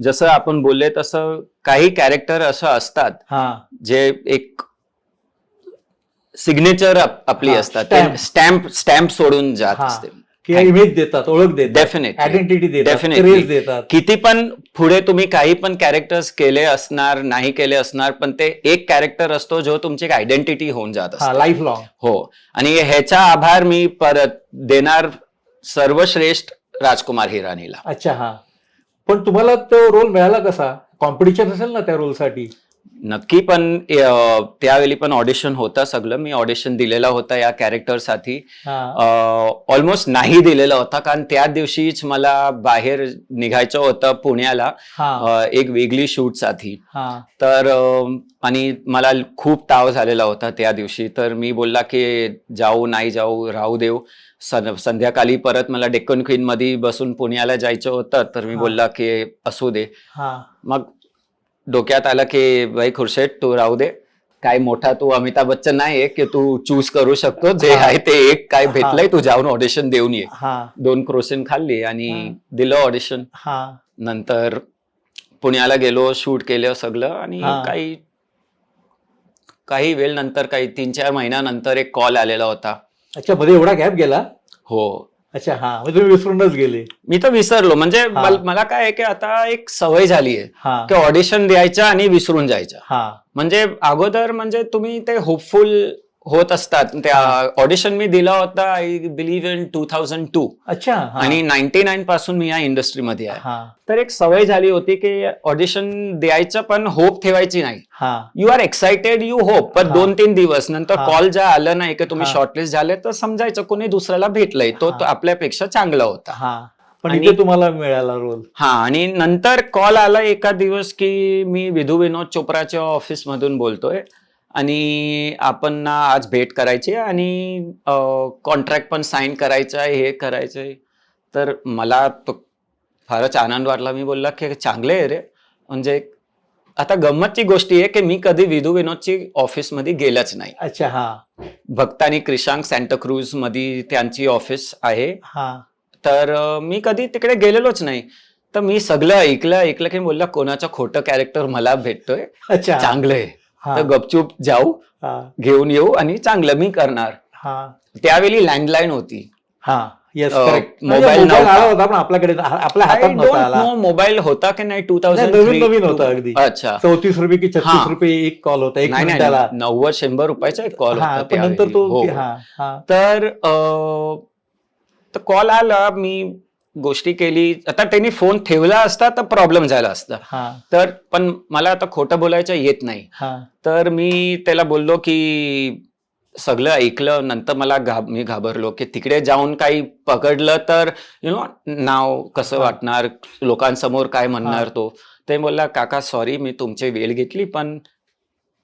जसं आपण बोलले तसं काही कॅरेक्टर असं असतात हा. जे एक सिग्नेचर आपली हा, असतात. stamp. स्टॅम्प स्टॅम्प सोडून जात हा. असते. किंवा इमेज देतात ओळख देतात डेफिनेटली आयडेंटिटी देतात Definitely. क्रेज देतात. किती पण पुढे तुम्ही काही पण कॅरेक्टर्स केले असणार नाही केले असणार पण ते एक कॅरेक्टर असतो जो तुमची एक आयडेंटिटी होऊन जात हा असतो. लाईफ लॉंग हो. आणि ह्याचा आभार मी परत देणार सर्वश्रेष्ठ राजकुमार हिरानीला. अच्छा हा. पण तुम्हाला तो रोल मिळाला कसा? कॉम्पिटिशन असेल ना त्या रोलसाठी नक्की पण त्यावेळी पण ऑडिशन होतं सगळं. मी ऑडिशन दिलेला होता या कॅरेक्टरसाठी ऑलमोस्ट नाही दिलेला होता कारण त्या दिवशीच मला बाहेर निघायचं होतं पुण्याला एक वेगळी शूटसाठी हा. तर आणि मला खूप ताव झालेला होता त्या दिवशी. तर मी बोलला की जाऊ नाही जाऊ राहू देऊ. सं- संध्याकाळी परत मला डेक्कन क्वीन मध्ये बसून पुण्याला जायचं होतं. तर मी. बोलला की असू दे. मग डोक्यात आलं की भाई खुर्शेट तू राहू दे. काय मोठा तू अमिताभ बच्चन नाही की तू चूज करू शकतो. जे. आहे ते एक काय. भेटलंय तू जाऊन ऑडिशन देऊन ये. हा. दोन क्रोसिन खाल्ली आणि. दिलं ऑडिशन हा. नंतर पुण्याला गेलो शूट केलं सगळं आणि. काही काही वेळ नंतर काही तीन चार महिन्यानंतर एक कॉल आलेला होता. अच्छा मध्ये एवढा गॅप गेला? हो. अच्छा हा. म्हणजे तुम्ही विसरूनच गेले. मी तर विसरलो. म्हणजे हा. मल- मला काय आहे की आता एक सवय झाली आहे हा. की ऑडिशन द्यायचं आणि विसरून जायचं हा. म्हणजे अगोदर म्हणजे तुम्ही ते होपफुल होत असतात. त्या ऑडिशन मी दिला होता I believe in two thousand two अच्छा हा. आणि नाईन्टी नाईन पासून मी या इंडस्ट्रीमध्ये आहे. हा. तर एक सवय झाली होती की ऑडिशन द्यायचं पण होप ठेवायची नाही. हा. You are excited you hope पण. दोन तीन दिवस नंतर. कॉल ज्या आलं नाही की तुम्ही. शॉर्टलिस्ट झाले तर समजायचं कोणी दुसऱ्याला भेटलंय. तो. आपल्यापेक्षा चांगला होता. पण इथे तुम्हाला मिळाला रोल हा आणि नंतर कॉल आला एका दिवस की मी विधू विनोद चोप्राच्या ऑफिस मधून बोलतोय. आणि आपण ना आज भेट करायची आणि कॉन्ट्रॅक्ट पण साईन करायचं आहे हे करायचं आहे. तर मला तो फारच आनंद वाटला. मी बोलला की चांगले आहे रे. म्हणजे आता गंमतची गोष्टी आहे की मी कधी विधू विनोदची ऑफिसमध्ये गेलंच नाही. अच्छा हा. भक्त आणि क्रिशांक सँटाक्रूजमध्ये त्यांची ऑफिस आहे. हा. तर मी कधी तिकडे गेलेलोच नाही. तर मी सगळं ऐकलं ऐकलं की बोलला कोणाचं खोटं कॅरेक्टर मला भेटतोय. अच्छा. चांगलं आहे. तर गपचूप जाऊ घेऊन येऊ आणि चांगलं मी करणार. हा. त्यावेळी लँडलाईन होती. हा. Yes um, correct mobile. आला होता पण आपल्याकडे आपल्या हातात नव्हता मोबाईल होता की नाही टू थाउजंड नवीन नवीन होता अगदी. अच्छा. चौतीस रुपये की छत्तीस. रुपये एक कॉल होता एक नव्वद शंभर रुपयाचा एक कॉल होता नंतर. तो हो. हा. तर कॉल आला मी गोष्टी केली. आता त्यांनी फोन ठेवला असता तर प्रॉब्लेम झाला असता. तर पण मला आता खोटं बोलायचं येत नाही. तर मी त्याला बोललो की सगळं ऐकलं. नंतर मला घाब मी घाबरलो की तिकडे जाऊन काही पकडलं तर यु नो नाव कसं. वाटणार? लोकांसमोर काय म्हणणार. तो? ते बोलला काका सॉरी मी तुमची वेळ घेतली पण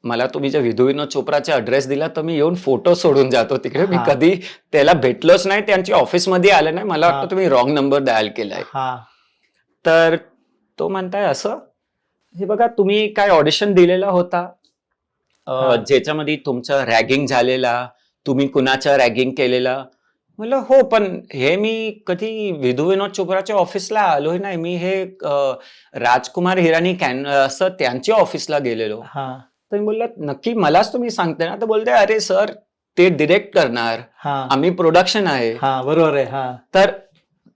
मला तुम्ही जे विधू विनोद चोप्राचा अड्रेस दिला तर मी येऊन फोटो सोडून जातो तिकडे. मी हा. कधी त्याला भेटलोच नाही त्यांची ऑफिसमध्ये आलं नाही. मला हा. वाटतं तुम्ही रॉंग नंबर डायल केलाय. हा. तर तो म्हणताय असं हे बघा तुम्ही काय ऑडिशन दिलेला होता? अ, हा. ज्याच्यामध्ये तुमचं रॅगिंग झालेला तुम्ही कुणाचं रॅगिंग केलेला? म्हणलं हो पण हे मी कधी विधू विनोद चोप्राच्या ऑफिसला आलोय नाही. मी हे अ, राजकुमार हिरानी कॅन असं त्यांच्या ऑफिसला गेलेलो. हा. तर मी बोलला नक्की मलाच तुम्ही सांगते ना? तर बोलते अरे सर ते डिरेक्ट करणार. हा. आम्ही प्रोडक्शन आहे. हा बरोबर आहे हा. तर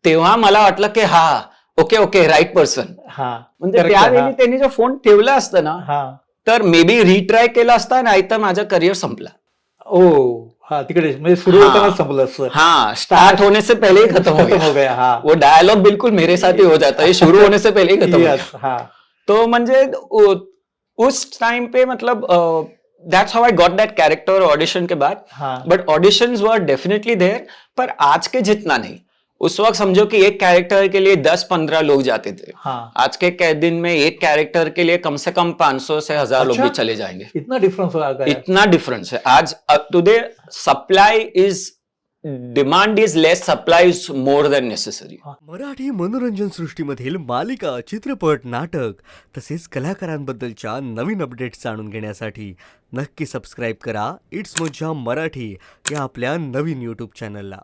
तेव्हा मला वाटलं की हा ओके ओके राईट पर्सन हा म्हणजे त्यावेळी. त्यांनी जर फोन ठेवला असता ना हा. तर मे बी रिट्राय केला असता नाही तर माझा करिअर संपला. ओ हा तिकडे म्हणजे सुरू. होताना संपलं असं. हाँ स्टार्ट होने से पहले ही खत्म हो गया हो गया हा. वो डायलॉग बिल्कुल मेरे साथ ही हो जाता है शुरू होने से पहले ही खत्म गया Yes, तो म्हणजे उस टाइम पे मतलब that's how I got that character audition के बाद बट ऑडिशंस वर डेफिनेटली देयर पर आज के जितना नहीं उस वक्त समझो कि एक कैरेक्टर के लिए दस पंद्रह लोग जाते थे हा आज के दिन में एक कैरेक्टर के लिए कम से कम 500 से हज़ार अच्छा? लोग? भी चले जाएँगे इतना डिफरन्स होगा काय? इतना डिफरेंस है आज today supply is demand is less supply is more than necessary Marathi मनोरंजन सृष्टीमधील मालिका चित्रपट नाटक तसेच कलाकारांबद्दलच्या नवीन अपडेट्स जाणून घेण्यासाठी नक्की सबस्क्राईब करा. इट्स मज्जा मराठी या आपल्या नवीन यूट्यूब चॅनलला